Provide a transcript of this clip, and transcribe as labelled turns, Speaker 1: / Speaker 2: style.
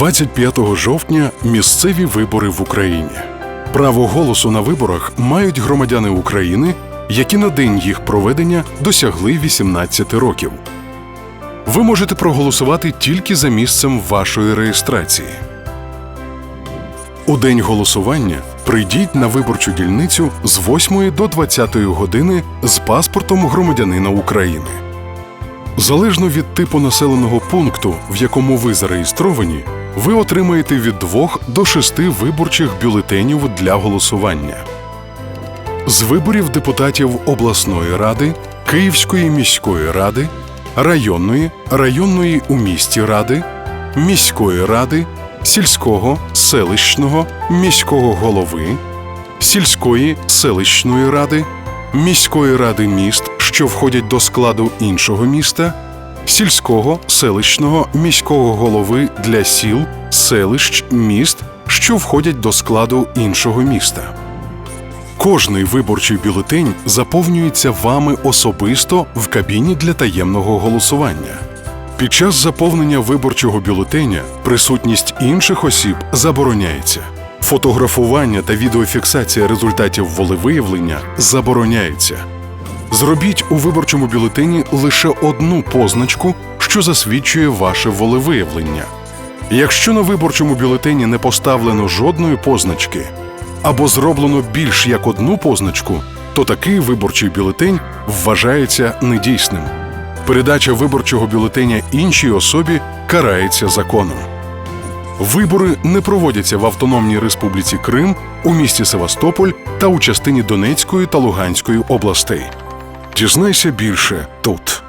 Speaker 1: 25 жовтня місцеві вибори в Україні. Право голосу на виборах мають громадяни України, які на день їх проведення досягли 18 років. Ви можете проголосувати тільки за місцем вашої реєстрації. У день голосування прийдіть на виборчу дільницю з 8 до 20 години з паспортом громадянина України. Залежно від типу населеного пункту, в якому ви зареєстровані, ви отримаєте від 2 до 6 виборчих бюлетенів для голосування. З виборів депутатів обласної ради, Київської міської ради, районної, районної у місті ради, міської ради, сільського, селищного, міського голови, сільської селищної ради, міської ради міст, що входять до складу іншого міста, сільського, селищного, міського голови для сіл, селищ, міст, що входять до складу іншого міста. Кожний виборчий бюлетень заповнюється вами особисто в кабіні для таємного голосування. Під час заповнення виборчого бюлетеня присутність інших осіб забороняється. Фотографування та відеофіксація результатів волевиявлення забороняється. Зробіть у виборчому бюлетені лише одну позначку, що засвідчує ваше волевиявлення. Якщо на виборчому бюлетені не поставлено жодної позначки або зроблено більш як одну позначку, то такий виборчий бюлетень вважається недійсним. Передача виборчого бюлетеня іншій особі карається законом. Вибори не проводяться в Автономній Республіці Крим, у місті Севастополь та у частині Донецької та Луганської областей. Дізнайся більше тут.